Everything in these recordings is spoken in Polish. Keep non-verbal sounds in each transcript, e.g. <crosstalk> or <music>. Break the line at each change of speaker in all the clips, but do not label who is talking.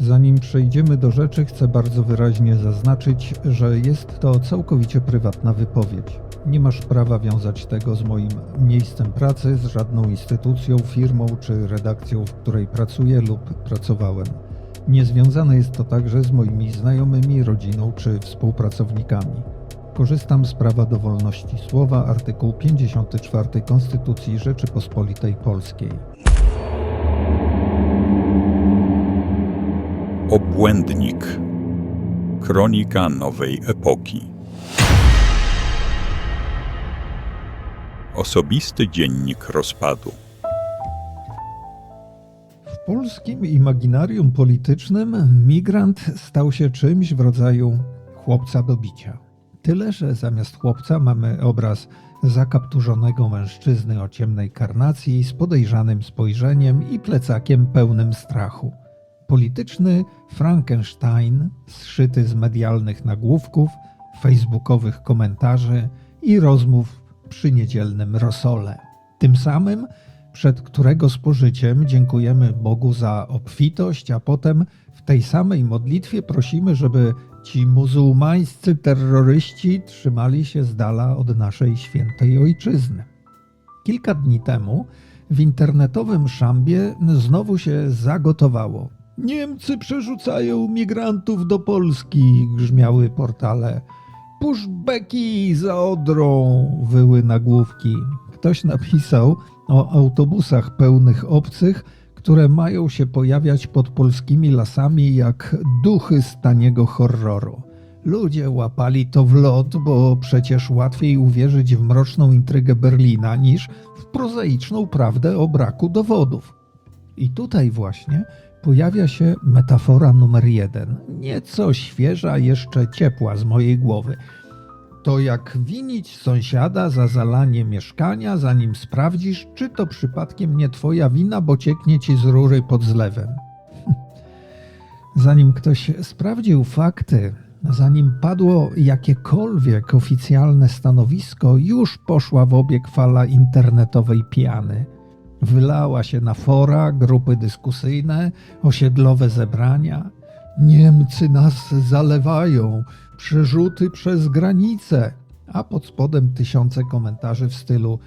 Zanim przejdziemy do rzeczy, chcę bardzo wyraźnie zaznaczyć, że jest to całkowicie prywatna wypowiedź. Nie masz prawa wiązać tego z moim miejscem pracy, z żadną instytucją, firmą czy redakcją, w której pracuję lub pracowałem. Niezwiązane jest to także z moimi znajomymi, rodziną czy współpracownikami. Korzystam z prawa do wolności słowa, artykuł 54 Konstytucji Rzeczypospolitej Polskiej.
Obłędnik. Kronika nowej epoki. Osobisty dziennik rozpadu.
W polskim imaginarium politycznym migrant stał się czymś w rodzaju chłopca do bicia. Tyle, że zamiast chłopca mamy obraz zakapturzonego mężczyzny o ciemnej karnacji z podejrzanym spojrzeniem i plecakiem pełnym strachu. Polityczny Frankenstein zszyty z medialnych nagłówków, facebookowych komentarzy i rozmów przy niedzielnym rosole. Tym samym, przed którego spożyciem dziękujemy Bogu za obfitość, a potem w tej samej modlitwie prosimy, żeby ci muzułmańscy terroryści trzymali się z dala od naszej świętej ojczyzny. Kilka dni temu w internetowym szambie znowu się zagotowało. Niemcy przerzucają migrantów do Polski, grzmiały portale. Pushbacki za Odrą, wyły nagłówki. Ktoś napisał o autobusach pełnych obcych, które mają się pojawiać pod polskimi lasami jak duchy z taniego horroru. Ludzie łapali to w lot, bo przecież łatwiej uwierzyć w mroczną intrygę Berlina niż w prozaiczną prawdę o braku dowodów. I tutaj właśnie pojawia się metafora numer jeden, nieco świeża, jeszcze ciepła z mojej głowy. To jak winić sąsiada za zalanie mieszkania, zanim sprawdzisz, czy to przypadkiem nie twoja wina, bo cieknie ci z rury pod zlewem. <laughs> Zanim ktoś sprawdził fakty, zanim padło jakiekolwiek oficjalne stanowisko, już poszła w obieg fala internetowej piany. Wylała się na fora, grupy dyskusyjne, osiedlowe zebrania. Niemcy nas zalewają, przerzuty przez granicę, a pod spodem tysiące komentarzy w stylu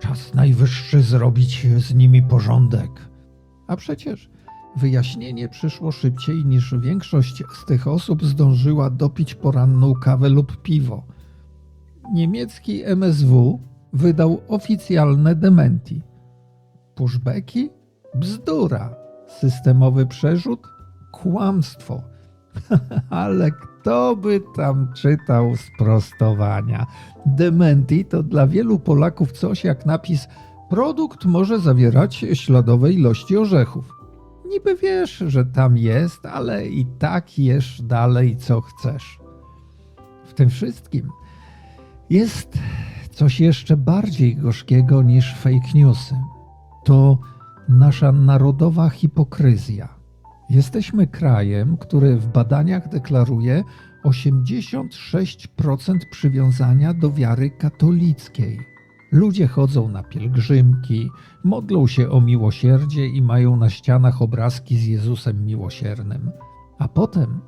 czas najwyższy zrobić z nimi porządek. A przecież wyjaśnienie przyszło szybciej niż większość z tych osób zdążyła dopić poranną kawę lub piwo. Niemiecki MSW wydał oficjalne dementi. Pushbacki? Bzdura. Systemowy przerzut? Kłamstwo. <laughs> Ale kto by tam czytał sprostowania? Dementi to dla wielu Polaków coś jak napis produkt może zawierać śladowe ilości orzechów. Niby wiesz, że tam jest, ale i tak jesz dalej co chcesz. W tym wszystkim jest coś jeszcze bardziej gorzkiego niż fake newsy. To nasza narodowa hipokryzja. Jesteśmy krajem, który w badaniach deklaruje 86% przywiązania do wiary katolickiej. Ludzie chodzą na pielgrzymki, modlą się o miłosierdzie i mają na ścianach obrazki z Jezusem miłosiernym. A potem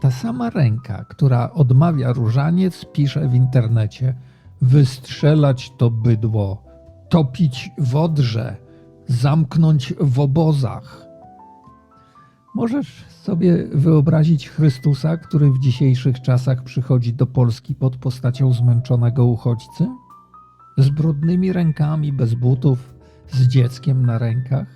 ta sama ręka, która odmawia różaniec, pisze w internecie: wystrzelać to bydło, topić w odrze, zamknąć w obozach. Możesz sobie wyobrazić Chrystusa, który w dzisiejszych czasach przychodzi do Polski pod postacią zmęczonego uchodźcy? Z brudnymi rękami, bez butów, z dzieckiem na rękach?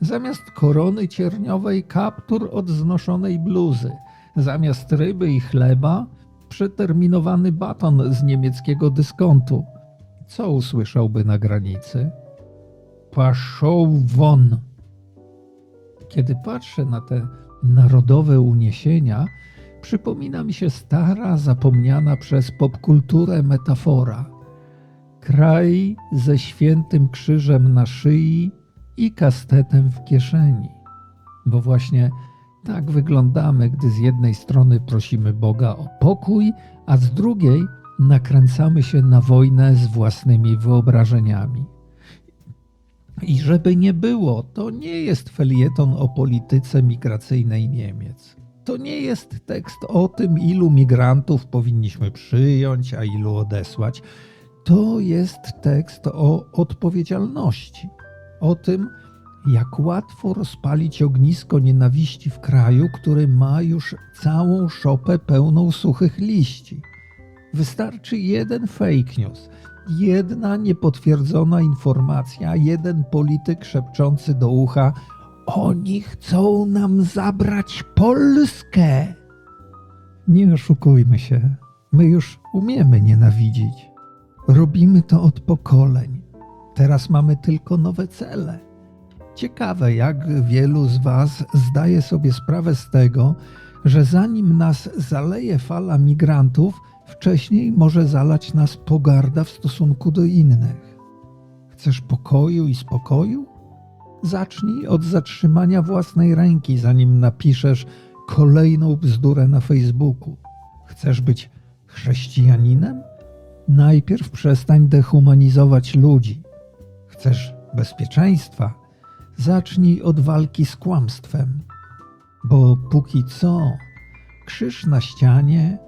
Zamiast korony cierniowej kaptur od znoszonej bluzy, zamiast ryby i chleba przeterminowany baton z niemieckiego dyskontu. Co usłyszałby na granicy? Paszą won! Kiedy patrzę na te narodowe uniesienia, przypomina mi się stara, zapomniana przez popkulturę metafora. Kraj ze świętym krzyżem na szyi i kastetem w kieszeni. Bo właśnie tak wyglądamy, gdy z jednej strony prosimy Boga o pokój, a z drugiej nakręcamy się na wojnę z własnymi wyobrażeniami. I żeby nie było, to nie jest felieton o polityce migracyjnej Niemiec. To nie jest tekst o tym, ilu migrantów powinniśmy przyjąć, a ilu odesłać. To jest tekst o odpowiedzialności, o tym, jak łatwo rozpalić ognisko nienawiści w kraju, który ma już całą szopę pełną suchych liści. Wystarczy jeden fake news, jedna niepotwierdzona informacja, jeden polityk szepczący do ucha: Oni chcą nam zabrać Polskę. Nie oszukujmy się, my już umiemy nienawidzić. Robimy to od pokoleń. Teraz mamy tylko nowe cele. Ciekawe, jak wielu z Was zdaje sobie sprawę z tego, że zanim nas zaleje fala migrantów, wcześniej może zalać nas pogarda w stosunku do innych. Chcesz pokoju i spokoju? Zacznij od zatrzymania własnej ręki, zanim napiszesz kolejną bzdurę na Facebooku. Chcesz być chrześcijaninem? Najpierw przestań dehumanizować ludzi. Chcesz bezpieczeństwa? Zacznij od walki z kłamstwem. Bo póki co, krzyż na ścianie,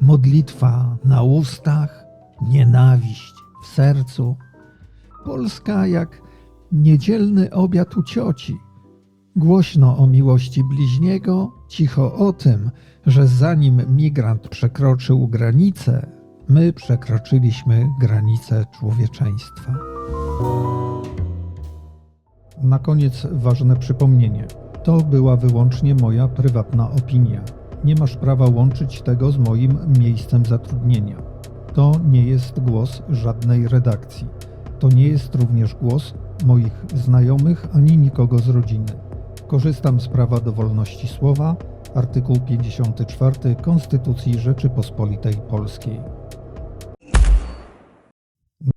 modlitwa na ustach, nienawiść w sercu. Polska jak niedzielny obiad u cioci. Głośno o miłości bliźniego, cicho o tym, że zanim migrant przekroczył granicę, my przekroczyliśmy granicę człowieczeństwa. Na koniec ważne przypomnienie. To była wyłącznie moja prywatna opinia. Nie masz prawa łączyć tego z moim miejscem zatrudnienia. To nie jest głos żadnej redakcji. To nie jest również głos moich znajomych ani nikogo z rodziny. Korzystam z prawa do wolności słowa, artykuł 54 Konstytucji Rzeczypospolitej Polskiej.